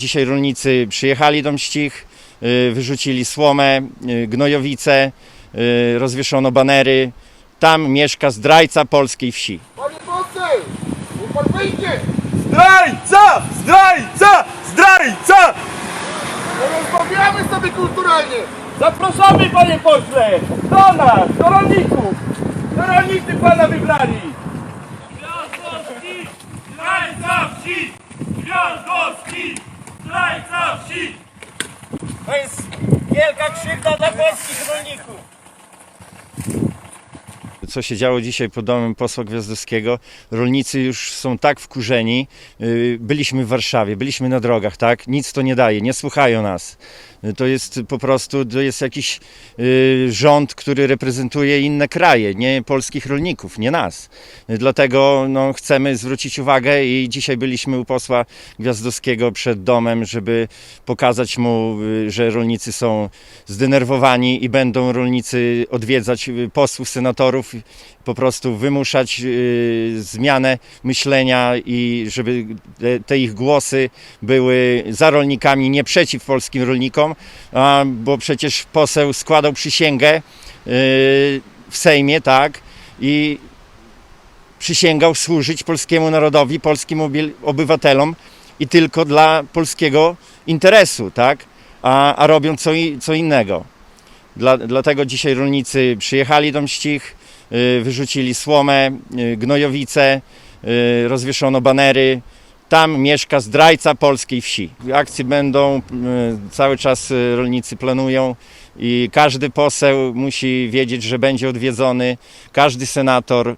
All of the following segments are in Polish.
Dzisiaj rolnicy przyjechali do Mścich, y, wyrzucili słomę, y, gnojowice, y, rozwieszono banery. Tam mieszka zdrajca polskiej wsi. Panie poseł! Pan wyjdzie! Zdrajca! Zdrajca! Zdrajca! Rozmawiamy sobie kulturalnie! Zapraszamy panie pośle! Do nas! Do rolników! Do rolnicy pana wybrali! Gwiazdowski! Zdrajca wsi! Gwiazdowski! Zdrajca wsi! To jest wielka krzywda dla polskich rolników! Co się działo dzisiaj pod domem posła Gwiazdowskiego? Rolnicy już są tak wkurzeni. Y, Byliśmy w Warszawie, byliśmy na drogach, tak? Nic to nie daje, nie słuchają nas. To jest po prostu, to jest jakiś y, rząd, który reprezentuje inne kraje, nie polskich rolników, nie nas. Dlatego no, chcemy zwrócić uwagę i dzisiaj byliśmy u posła Gwiazdowskiego przed domem, żeby pokazać mu, y, że rolnicy są zdenerwowani i będą rolnicy odwiedzać y, posłów, senatorów, po prostu wymuszać zmianę myślenia i żeby te, ich głosy były za rolnikami, nie przeciw polskim rolnikom, bo przecież poseł składał przysięgę y, w Sejmie, tak, i przysięgał służyć polskiemu narodowi, polskim obywatelom i tylko dla polskiego interesu, tak? A, a robią co, co innego. Dla, dlatego dzisiaj rolnicy przyjechali do Mścich, y, wyrzucili słomę, y, gnojowice, rozwieszono banery. Tam mieszka zdrajca polskiej wsi. Akcje będą, y, cały czas y, rolnicy planują i każdy poseł musi wiedzieć, że będzie odwiedzony, każdy senator,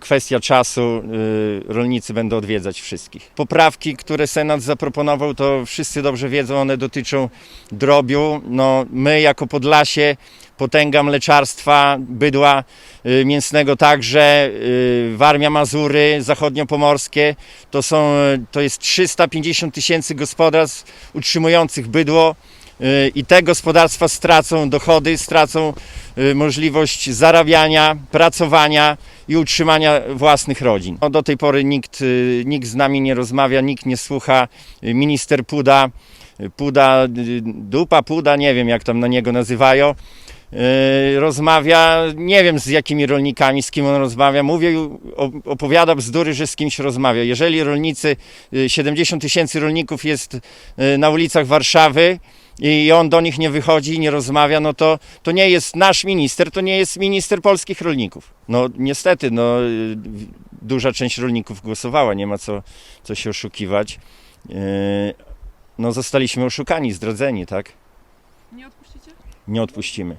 Kwestia czasu, e, rolnicy będą odwiedzać wszystkich. Poprawki, które Senat zaproponował, to wszyscy dobrze wiedzą, one dotyczą drobiu. No, my jako Podlasie, potęga mleczarstwa, bydła e, mięsnego także, e, Warmia Mazury, zachodniopomorskie, to, są, e, to jest 350 tysięcy gospodarstw utrzymujących bydło. Y, i te gospodarstwa stracą dochody, stracą y, możliwość zarabiania, pracowania i utrzymania własnych rodzin. No, do tej pory nikt, y, nikt z nami nie rozmawia, nikt nie słucha. Minister Puda, Puda, Dupa Puda, nie wiem jak tam na niego nazywają, rozmawia, nie wiem z jakimi rolnikami, z kim on rozmawia, mówię, opowiada bzdury, że z kimś rozmawia. Jeżeli rolnicy, y, 70 tysięcy rolników jest na ulicach Warszawy, i on do nich nie wychodzi, nie rozmawia, no to, to nie jest nasz minister, to nie jest minister polskich rolników. No niestety, no, duża część rolników głosowała, nie ma co, co się oszukiwać. Yy, No zostaliśmy oszukani, zdradzeni, tak? Nie odpuścicie? Nie odpuścimy.